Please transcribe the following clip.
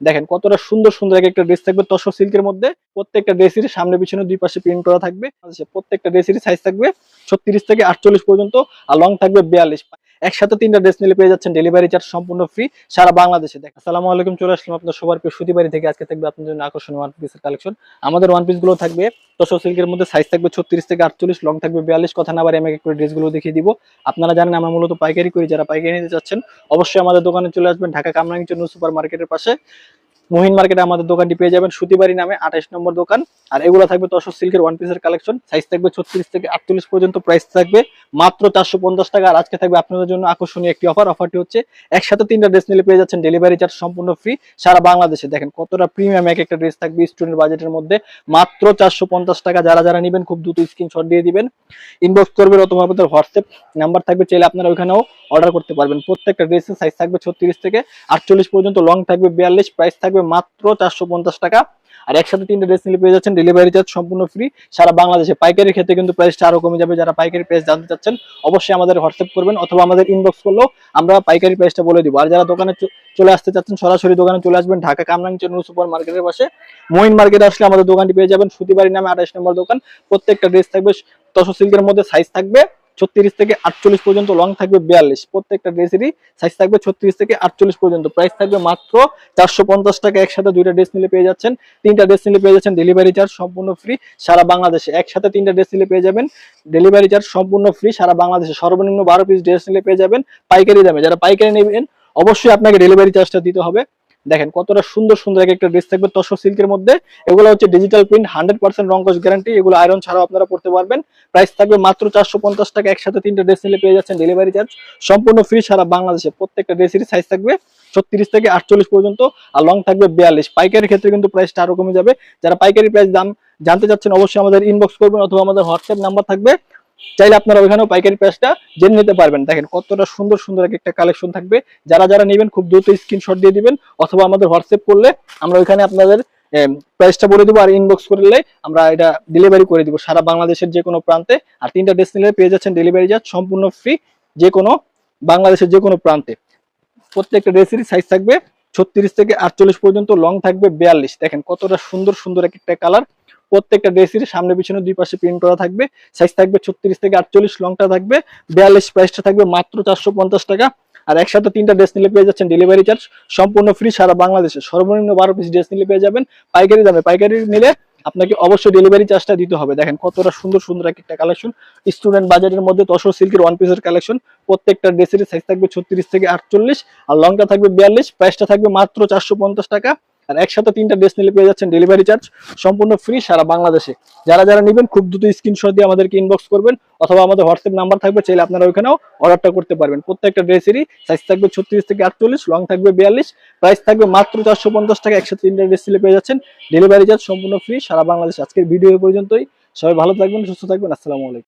দেখেন কতটা সুন্দর সুন্দর এক একটা ড্রেস থাকবে। তসর সিল্কের মধ্যে প্রত্যেকটা ড্রেসের সামনে পিছনে দুই পাশে প্রিন্ট করা থাকবে। আচ্ছা, প্রত্যেকটা ড্রেসের সাইজ থাকবে ছত্রিশ থেকে আটচল্লিশ পর্যন্ত আর লং থাকবে বিয়াল্লিশ। একসাথে তিনটা ড্রেস নিলে পেয়ে যাচ্ছেন ডেলিভারি চার্জ সম্পূর্ণ ফ্রি সারা বাংলাদেশে। দেখ আসসালামু আলাইকুম চলে আসলাম আপনার সবার প্রিয় সুতিবাড়ি থেকে। আজকে থাকবে আপনার জন্য আকর্ষণীয় ওয়ান পিসের কালেকশন আমাদের ওয়ান পিসগুলো থাকবে তসর সিল্কের মধ্যে সাইজ থাকবে ছত্রিশ থেকে আটচল্লিশ লং থাকবে বিয়াল্লিশ। কথা না আমি এক করে ড্রেসগুলো দেখিয়ে দিব। আপনারা জানেন, আমরা মূলত পাইকারি করি। যারা পাইকারি নিতে চাচ্ছেন, অবশ্যই আমাদের দোকানে চলে আসবেন ঢাকা কামরাঙ্গি চন্দ্র সুপার মার্কেটের পাশে। মোহিন মার্কেটে আমাদের দোকানটি পেয়ে যাবেন। সুতিবাড়ি নামে আঠাশ নম্বর দোকান। আর এগুলো থাকবে তসর সিল্কের ওয়ান পিসের কালেকশন সাইজ থাকবে ছত্রিশ থেকে আটচল্লিশ পর্যন্ত। প্রাইস থাকবে মাত্র চারশো পঞ্চাশ টাকা। আর আজকে থাকবে আপনাদের জন্য আকর্ষণীয় একটি অফার অফারটি হচ্ছে, একসাথে তিনটা ড্রেস নিলে পেয়ে যাচ্ছেন ডেলিভারি চার্জ সম্পূর্ণ ফ্রি সারা বাংলাদেশে। দেখেন কতটা প্রিমিয়াম এক একটা ড্রেস থাকবে স্টুডেন্ট বাজেটের মধ্যে। মাত্র চারশো পঞ্চাশ টাকা। যারা যারা নেবেন, খুব দ্রুত স্ক্রিনশট দিয়ে দিবেন। ইনবক্স করবেন অথবা আপনাদের হোয়াটসঅ্যাপ নাম্বার থাকবে, চাইলে আপনারা ওইখানেও অর্ডার করতে পারবেন। প্রত্যেকটা ড্রেসের সাইজ থাকবে ছত্রিশ থেকে আটচল্লিশ পর্যন্ত লং থাকবে বিয়াল্লিশ প্রাইস থাকবে মাত্র চারশো পঞ্চাশ টাকা। আর একসাথে তিনটে ড্রেস নিলে পেয়ে যাচ্ছেন ডেলিভারি চার্জ সম্পূর্ণ ফ্রি সারা বাংলাদেশে পাইকারির ক্ষেত্রে কিন্তু প্রাইসটা আরও কমে যাবে। যারা পাইকারি প্রাইস জানতে চাচ্ছেন, অবশ্যই আমাদের হোয়াটসঅ্যাপ করবেন অথবা আমাদের ইনবক্স করলেও আমরা পাইকারি প্রাইসটা বলে দিব। আর যারা দোকানে চলে আসতে চাচ্ছেন, সরাসরি দোকানে চলে আসবেন ঢাকা কামরাঙ্গি নুর সুপার মার্কেটের পাশে। মহিন মার্কেটে আসলে আমাদের দোকানটি পেয়ে যাবেন। সুতিবাড়ি নামে আঠাশ নম্বর দোকান। প্রত্যেকটা ড্রেস থাকবে, তসর সিল্কের মধ্যে সাইজ থাকবে। ছত্রিশ থেকে আটচল্লিশ পর্যন্ত লং থাকবে বিয়াল্লিশ। প্রত্যেকটা ড্রেসেরই সাইজ থাকবে ছত্রিশ থেকে আটচল্লিশ পর্যন্ত। প্রাইস থাকবে মাত্র চারশো পঞ্চাশ টাকা। একসাথে দুইটা ড্রেস নিলে পেয়ে যাচ্ছেন। তিনটা ড্রেস নিলে পেয়ে যাচ্ছেন ডেলিভারি চার্জ সম্পূর্ণ ফ্রি সারা বাংলাদেশে। একসাথে তিনটা ড্রেস নিলে পেয়ে যাবেন ডেলিভারি চার্জ সম্পূর্ণ ফ্রি সারা বাংলাদেশে। সর্বনিম্ন বারো পিস ড্রেস নিলে পেয়ে যাবেন পাইকারি দামে। যারা পাইকারি নেবেন, অবশ্যই আপনাকে ডেলিভারি চার্জটা দিতে হবে। দেখেন কতটা সুন্দর সুন্দর এক একটা ড্রেস থাকবে তসর সিল্কের মধ্যে। এগুলো হচ্ছে ডিজিটাল প্রিন্ট হান্ড্রেড পার্সেন্ট রঙ্কশ গ্যারান্টি এগুলো আয়রন ছাড়াও আপনারা পড়তে পারবেন। প্রাইস থাকবে মাত্র চারশো পঞ্চাশ টাকা, একসাথে তিনটা ড্রেস নিলে পেয়ে যাচ্ছেন ডেলিভারি চার্জ সম্পূর্ণ ফ্রি সারা বাংলাদেশে প্রত্যেকটা ড্রেসেরই সাইজ থাকবে ছত্রিশ থেকে আটচল্লিশ পর্যন্ত, আর লং থাকবে বিয়াল্লিশ। পাইকারি ক্ষেত্রে কিন্তু প্রাইসটা আরও কমে যাবে। যারা পাইকারি প্রাইস দাম জানতে চাচ্ছেন, অবশ্যই আমাদের ইনবক্স করবেন অথবা আমাদের হোয়াটসঅ্যাপ নাম্বার থাকবে। চাইলে আপনারা ওইখানেও পাইকারি প্রাইসটা জেনে নিতে পারবেন। দেখেন কতটা সুন্দর সুন্দর এক একটা কালেকশন থাকবে। যারা যারা নেবেন খুব দ্রুত স্ক্রিনশট দিয়ে দিবেন অথবা আমাদের হোয়াটসঅ্যাপ করলে আমরা ওইখানে আপনাদের প্রাইসটা বলে দেবো আর ইনবক্স করলে আমরা এটা ডেলিভারি করে দিব। সারা বাংলাদেশের যে কোনো প্রান্তে আর তিনটা ড্রেস নিলে পেয়ে যাচ্ছেন ডেলিভারি চার্জ সম্পূর্ণ ফ্রি যে কোনো বাংলাদেশের যে কোনো প্রান্তে। প্রত্যেকটা ড্রেসেরই সাইজ থাকবে ছত্রিশ থেকে আটচল্লিশ পর্যন্ত লং থাকবে বিয়াল্লিশ। দেখেন কতটা সুন্দর সুন্দর এক একটা কালার প্রত্যেকটা ড্রেসের সামনে পিছনে দুই পাশে প্রিন্ট করা থাকবে। সাইজ থাকবে ছত্রিশ থেকে আটচল্লিশ লংটা থাকবে। বিয়াল্লিশ প্রাইসটা থাকবে মাত্র চারশো পঞ্চাশ টাকা। আর একসাথে তিনটা ড্রেস নিলে পেয়ে যাচ্ছেন ডেলিভারি চার্জ সম্পূর্ণ ফ্রি সারা বাংলাদেশে। সর্বনিম্ন বারো পিস ড্রেস নিলে পেয়ে যাবেন। পাইকারি দামে পাইকারি নিলে আপনাকে অবশ্যই ডেলিভারি চার্জটা দিতে হবে। দেখেন কতটা সুন্দর সুন্দর এক একটা কালেকশন স্টুডেন্ট বাজারের মধ্যে তসর সিল্কের ওয়ান পিসের কালেকশন প্রত্যেকটা ড্রেসের সাইজ থাকবে ছত্রিশ থেকে আটচল্লিশ। আর লংটা থাকবে বিয়াল্লিশ। প্রাইসটা থাকবে মাত্র চারশো পঞ্চাশ টাকা। আর একসাথে তিনটা ড্রেস নিলে পেয়ে যাচ্ছেন ডেলিভারি চার্জ সম্পূর্ণ ফ্রি সারা বাংলাদেশে। যারা যারা নেবেন, খুব দ্রুত স্ক্রিনশট দিয়ে আমাদেরকে ইনবক্স করবেন অথবা আমাদের হোয়াটসঅ্যাপ নাম্বার থাকবে, চাইলে আপনারা ওইখানেও অর্ডারটা করতে পারবেন। প্রত্যেকটা ড্রেসেরই সাইজ থাকবে ছত্রিশ থেকে আটচল্লিশ লং থাকবে বিয়াল্লিশ প্রাইস থাকবে মাত্র চারশো পঞ্চাশ টাকা। একসাথে তিনটা ড্রেস নিলে পেয়ে যাচ্ছেন ডেলিভারি চার্জ সম্পূর্ণ ফ্রি সারা বাংলাদেশ। আজকের ভিডিও পর্যন্তই। সবাই ভালো থাকবেন, সুস্থ থাকবেন। আসসালামু আলাইকুম।